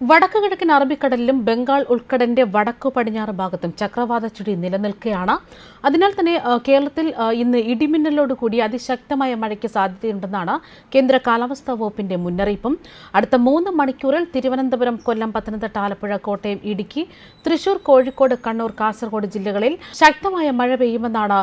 വടക്ക് കിഴക്കൻ അറബിക്കടലിലും ബംഗാൾ ഉൾക്കടലിന്റെ വടക്കു പടിഞ്ഞാറ് ഭാഗത്തും ചക്രവാത ചുഴി നിലനിൽക്കുകയാണ്. അതിനാൽ തന്നെ കേരളത്തിൽ ഇന്ന് ഇടിമിന്നലോട് കൂടി അതിശക്തമായ മഴയ്ക്ക് സാധ്യതയുണ്ടെന്നാണ് കേന്ദ്ര കാലാവസ്ഥാ വകുപ്പിന്റെ മുന്നറിയിപ്പും. അടുത്ത മൂന്ന് മണിക്കൂറിൽ തിരുവനന്തപുരം കൊല്ലം പത്തനംതിട്ട ആലപ്പുഴ കോട്ടയം ഇടുക്കി തൃശൂർ കോഴിക്കോട് കണ്ണൂർ കാസർഗോഡ് ജില്ലകളിൽ ശക്തമായ മഴ പെയ്യുമെന്നാണ്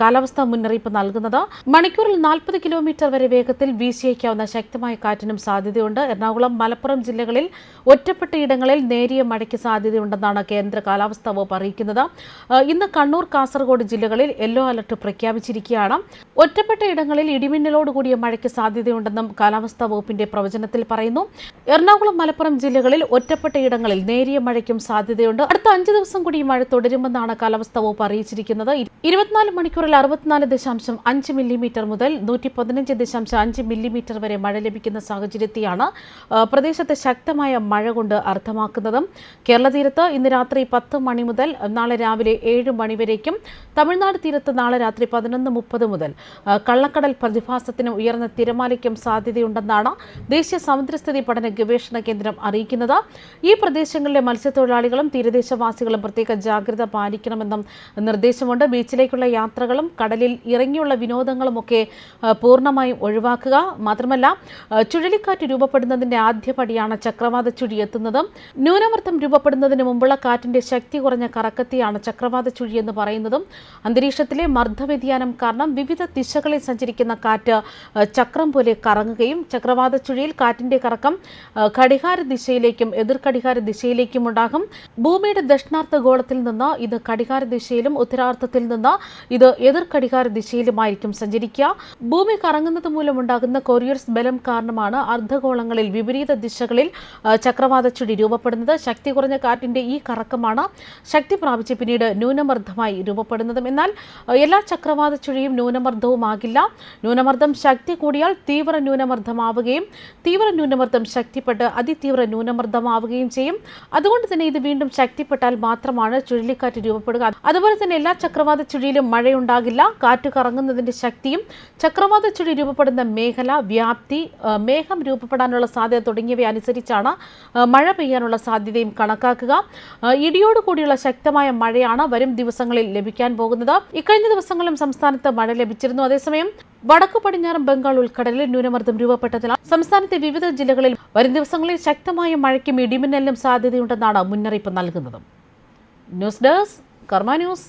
കാലാവസ്ഥാ മുന്നറിയിപ്പ് നൽകുന്നത്. മണിക്കൂറിൽ നാൽപ്പത് കിലോമീറ്റർ വരെ വേഗത്തിൽ വീശിയേക്കാവുന്ന ശക്തമായ കാറ്റിനും സാധ്യതയുണ്ട്. എറണാകുളം മലപ്പുറം ജില്ലകളിൽ ഒറ്റപ്പെട്ട ഇടങ്ങളിൽ നേരിയ മഴയ്ക്ക് സാധ്യതയുണ്ടെന്നാണ് കേന്ദ്ര കാലാവസ്ഥാ വകുപ്പ് അറിയിക്കുന്നത്. ഇന്ന് കണ്ണൂർ കാസർഗോഡ് ജില്ലകളിൽ യെല്ലോ അലർട്ട് പ്രഖ്യാപിച്ചിരിക്കുകയാണ്. ഒറ്റപ്പെട്ട ഇടങ്ങളിൽ ഇടിമിന്നലോട് കൂടിയ മഴയ്ക്ക് സാധ്യതയുണ്ടെന്നും കാലാവസ്ഥാ വകുപ്പിന്റെ പ്രവചനത്തിൽ പറയുന്നു. എറണാകുളം മലപ്പുറം ജില്ലകളിൽ ഒറ്റപ്പെട്ട ഇടങ്ങളിൽ നേരിയ മഴയ്ക്കും സാധ്യതയുണ്ട്. അടുത്ത അഞ്ച് ദിവസം കൂടി മഴ തുടരുമെന്നാണ് കാലാവസ്ഥാ വകുപ്പ് അറിയിച്ചിരിക്കുന്നത്. ഇരുപത്തിനാല് മണിക്കൂറിൽ അറുപത്തിനാല് ദശാംശം അഞ്ച് മില്ലിമീറ്റർ മുതൽ നൂറ്റി പതിനഞ്ച് ദശാംശം അഞ്ച് മില്ലിമീറ്റർ വരെ മഴ ലഭിക്കുന്ന സാഹചര്യത്തെയാണ് പ്രദേശത്ത് ശക്തമായ മഴ കൊണ്ട് അർത്ഥമാക്കുന്നത്. കേരള തീരത്ത് ഇന്ന് രാത്രി പത്ത് മണി മുതൽ നാളെ രാവിലെ ഏഴ് മണിവരേക്കും തമിഴ്നാട് തീരത്ത് നാളെ രാത്രി പതിനൊന്ന് മുപ്പത് മുതൽ കള്ളക്കടൽ പ്രതിഭാസത്തിന് ഉയർന്ന തിരമാലയ്ക്കും സാധ്യതയുണ്ടെന്നാണ് ദേശീയ സമുദ്രസ്ഥിതി പഠന ഗവേഷണ കേന്ദ്രം അറിയിക്കുന്നത്. ഈ പ്രദേശങ്ങളിലെ മത്സ്യത്തൊഴിലാളികളും തീരദേശവാസികളും പ്രത്യേക ജാഗ്രത പാലിക്കണമെന്നും നിർദ്ദേശമുണ്ട്. ബീച്ചിലേക്കുള്ള യാത്രകളും കടലിൽ ഇറങ്ങിയുള്ള വിനോദങ്ങളും ഒക്കെ പൂർണമായും ഒഴിവാക്കുക. മാത്രമല്ല ചുഴലിക്കാറ്റ് രൂപപ്പെടുന്നതിന്റെ ആദ്യപടിയാണ് ചക്രവാത ചുഴി എത്തുന്നതും. ന്യൂനമർദ്ദം രൂപപ്പെടുന്നതിന് മുമ്പുള്ള കാറ്റിന്റെ ശക്തി കുറഞ്ഞ കറക്കത്തെയാണ് ചക്രവാത ചുഴി എന്ന് പറയുന്നതും. അന്തരീക്ഷത്തിലെ മർദ്ദവ്യതിയാനം കാരണം വിവിധ ദിശകളിൽ സഞ്ചരിക്കുന്ന കാറ്റ് ചക്രം പോലെ കറങ്ങുകയും ചക്രവാത ചുഴിയിൽ കാറ്റിന്റെ കറക്കം ഘടികാര ദിശയിലേക്കും എതിർ ഘടികാര ദിശയിലേക്കും ഉണ്ടാകും. ഭൂമിയുടെ ദക്ഷിണാർത്ഥ ഗോളത്തിൽ നിന്ന് ഇത് ഘടികാര ദിശയിലും ഉത്തരാർത്ഥത്തിൽ നിന്ന് ഇത് എതിർ ഘടികാര ദിശയിലുമായിരിക്കും സഞ്ചരിക്കുക. ഭൂമി കറങ്ങുന്നത് മൂലമുണ്ടാകുന്ന കൊറിയർസ് ബലം കാരണമാണ് അർദ്ധഗോളങ്ങളിൽ വിപരീത ദിശകളിൽ ചക്രവാത ചുഴി രൂപപ്പെടുന്നത്. ശക്തി കുറഞ്ഞ കാറ്റിന്റെ ഈ കറക്കമാണ് ശക്തി പ്രാപിച്ച് പിന്നീട് ന്യൂനമർദ്ദമായി രൂപപ്പെടുന്നതും. എന്നാൽ എല്ലാ ചക്രവാത ചുഴിയും ന്യൂനമർദ്ദവുമാകില്ല ന്യൂനമർദ്ദം ശക്തി കൂടിയാൽ തീവ്ര ന്യൂനമർദ്ദമാവുകയും തീവ്ര ന്യൂനമർദ്ദം ശക്തിപ്പെട്ട് അതിതീവ്ര ന്യൂനമർദ്ദമാവുകയും ചെയ്യും. അതുകൊണ്ട് തന്നെ ഇത് വീണ്ടും ശക്തിപ്പെട്ടാൽ മാത്രമാണ് ചുഴലിക്കാറ്റ് രൂപപ്പെടുക. അതുപോലെ തന്നെ എല്ലാ ചക്രവാത ചുഴിയിലും മഴയുണ്ടാകില്ല. കാറ്റ് കറങ്ങുന്നതിന്റെ ശക്തിയും ചക്രവാത ചുഴി രൂപപ്പെടുന്ന മേഖല വ്യാപ്തി മേഘം രൂപപ്പെടാനുള്ള സാധ്യത തുടങ്ങിയവ അനുസരിച്ചാണ് മഴ പെയ്യാനുള്ള സാധ്യതയും കണക്കാക്കുക. ഇടിയോടുകൂടിയുള്ള ഇടിയോട് കൂടിയുള്ള ശക്തമായ മഴയാണ് വരും ദിവസങ്ങളിൽ ലഭിക്കാൻ പോകുന്നത്. ഇക്കഴിഞ്ഞ ദിവസങ്ങളിലും സംസ്ഥാനത്ത് മഴ ലഭിച്ചിരുന്നു. അതേസമയം വടക്കു പടിഞ്ഞാറൻ ബംഗാൾ ഉൾക്കടലിൽ ന്യൂനമർദ്ദം രൂപപ്പെട്ടതിനാൽ സംസ്ഥാനത്തെ വിവിധ ജില്ലകളിൽ വരും ദിവസങ്ങളിൽ ശക്തമായ മഴയ്ക്കും ഇടിമിന്നലിനും സാധ്യതയുണ്ടെന്നാണ് മുന്നറിയിപ്പ് നൽകുന്നത്. News desk Karma news.